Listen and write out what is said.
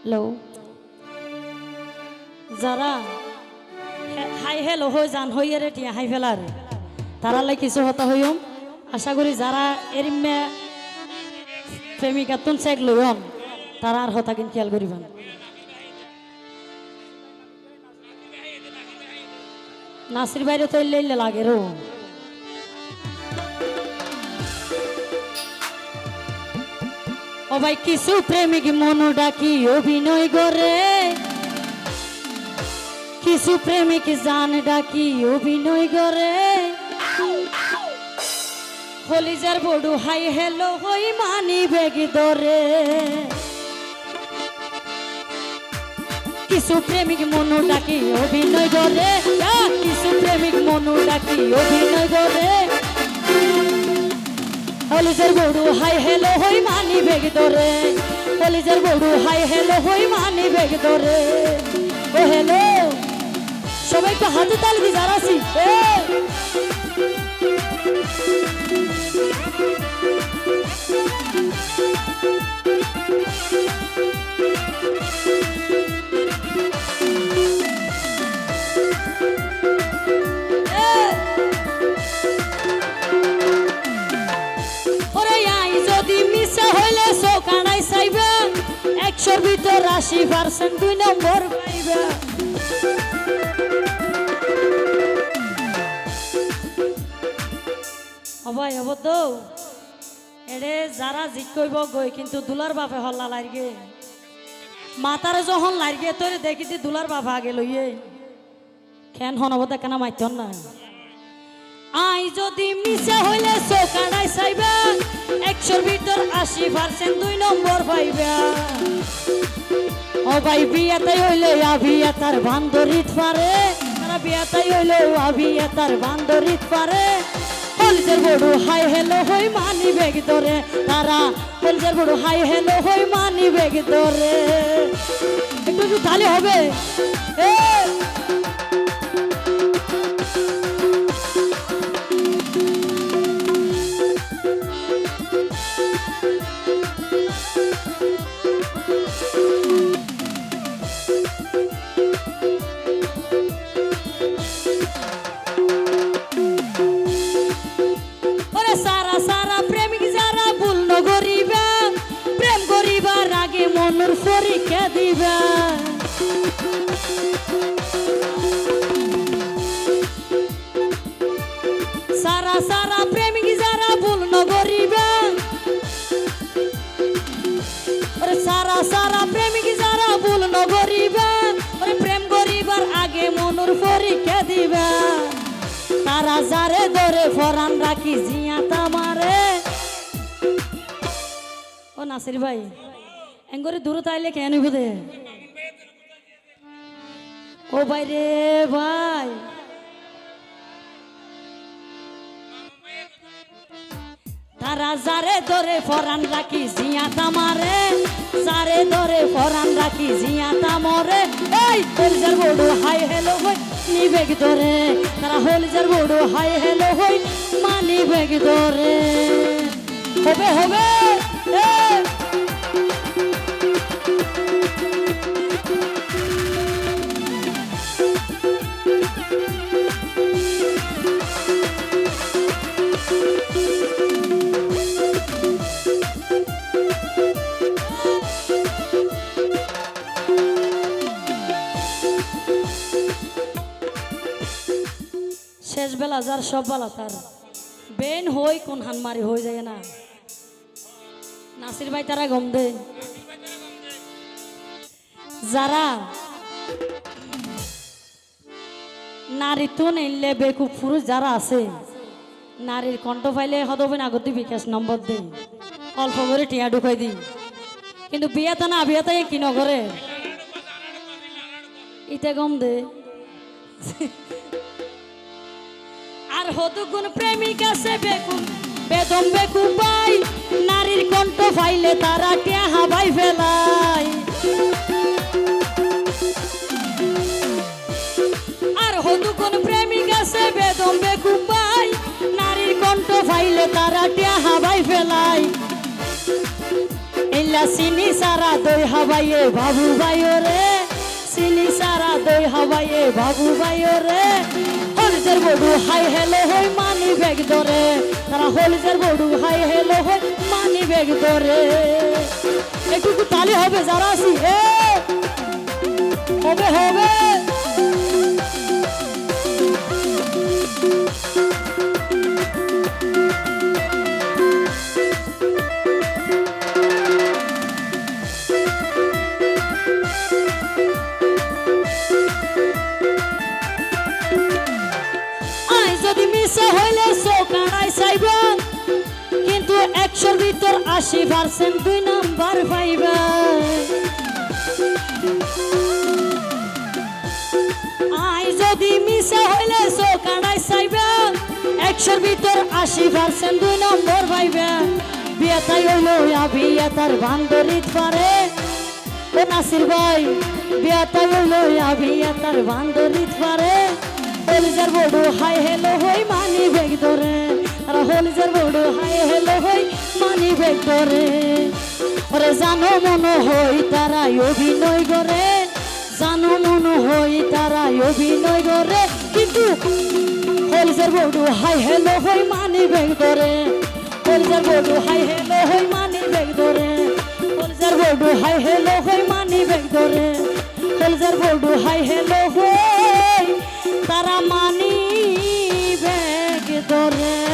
Hello যারা high hello হই যান হইয়ে রে টিয়া হাই ফেলার তারা লাই কিছু হতা হইম আশা করি যারা এরিমে প্রেমিকা তুন চেক লইম তারা আর হতা কিন খেয়াল করিবেন নাসির বাইরে তো লাগে রো ও কিছু প্রেমিক মন ডাকি অভিনয় করে। কিছু প্রেমিক জান ডাকি অভিনয় করে। হলিজার বড়ু, হাই হেলো হই মানি বেগ ধরে। কিছু প্রেমিক মন ডাকি অভিনয় করে। কিছু প্রেমিক মন ডাকি অভিনয় করে। কলেজের বড়ু, হাই হেলো হই, মানি বেগ ধরে কলেজের বড়ু, হাই হেলো হই, মানি বেগ ধরে ও হেলো সবাই তো হাতে তাল দি যারা আছি এ! এ! একশোর ভিতর আশি পার্সেন্ট দুই নম্বর পাইবে। হবাই হব তো এরে যারা জিত কইব গই কিন্তু দুলার বাপে হল্লা লাগে মাতারে যখন লাগে তোরে দেখি দি দুলার বাপ আগে লইয়ে। খেন হন হব দেখা না মাইতন না। যদি মিশা হইলে চৌকানাই চাইবা। একশোর ভিতর আশি পার্সেন্ট দুই নম্বর পাইবা। ও ভাই, বিয়াতাই হইলে আভি এতার বান্দরিত পারে। তারা বিয়াতাই হইলে আভি এতার বান্দরিত পারে। কলজের বড় হাই হেলো হই মানি বেগ ধরে। তারা কলজের বড় হাই হেলো হই মানি বেগ ধরে। একটু তাহলে হবে। মনুর পরীক্ষা দিবা? সারা সারা প্রেমিক যারা ভুল নগরিবা ওরে সারা সারা প্রেমিক যারা ভুল নগরিবা ওরে প্রেম করিবার আগে মনুর পরীক্ষা দিবা? তারা যারে ধরে ফরান রাখি জিয়া তামারে ও নাসির ভাই। এঙ্গরে দূর তাইলে কেন বুঝে ও ভাই রে ভাই। তারা যারে ধরে ফরান রাখি, জিয়া তামারে যারে ধরে ফরান রাখি, জিয়া তামরে এই, হলজার বড় হাই হেলো হই নিবেগ ধরে। তারা হলজার বড় হাই হেলো হই মানি বেগ ধরে। হবে হবে এই যার সব বেলা তার। বেন হই, কোন হানমারি হয়ে যায় না। নাসির ভাই তারা গম দে। যারা নারী তো নিলে বেকুব পুরুষ যারা আছে, নারীর কণ্ঠ পাইলে হদবে আগতে বিকাশ নম্বর দে। অল্প করে টিয়া ঢুকাই দি কিন্তু বিয়াতে না বিয়াতে কি নগরে। ইতে গম দে। আর হতুগুণ প্রেমিক আছে বেকুন বেদম বেকু পাই নারীর কণ্ঠ ফাইলে তারা কে হাবাই ফেলাই। আর হতুগুণ প্রেমিক আছে বেদম বেকু পাই নারীর কণ্ঠ ফাইলে তারা কে হাবাই ফেলাই। আইলা চিনি সারা দই হাবাইয়ে বাবু ভাইও রে। চিনি সারা দই হাবাইয়ে বাবু ভাইও রে। হলজের বড়ু, হাই হেলো হই, মানি বেগ ধরে। তারা হলজের বড়ু, হাই হেলো হই, মানি বেগ ধরে। আশি পার্সেন্ট দুই নাম্বার পাইবা। আই যদি মিশে হইলে চৌকানাই চাইবা, একশোর ভিতর আশি পার্সেন্ট দুই নম্বর পাইবা। বিয়েতাই হইল আবি তার বান্দরিত পারে। ও নাসির ভাই বিয়াতা হইল আবি তার বান্দরিত পারে। হলিজার বড়ু হাই হেলো হই মানি বেগ ধরে। আর হলিজার বড়ু হাই হেলো হই মানি বেগ ধরে ওরে জানো মনো হই তারা অভিনয় করে জানো মনো হই তারা অভিনয় করে কিন্তু হলিজার বড়ু হাই হেলো হই মানি বেগ ধরে হলিজার বড়ু হাই হেলো হই মানি বেগ ধরে হলিজার বড়ু হাই হেলো হই মানি বেগ ধরে হলিজার বড়ু হাই হেলো হই তারা মানি বেগ ধরে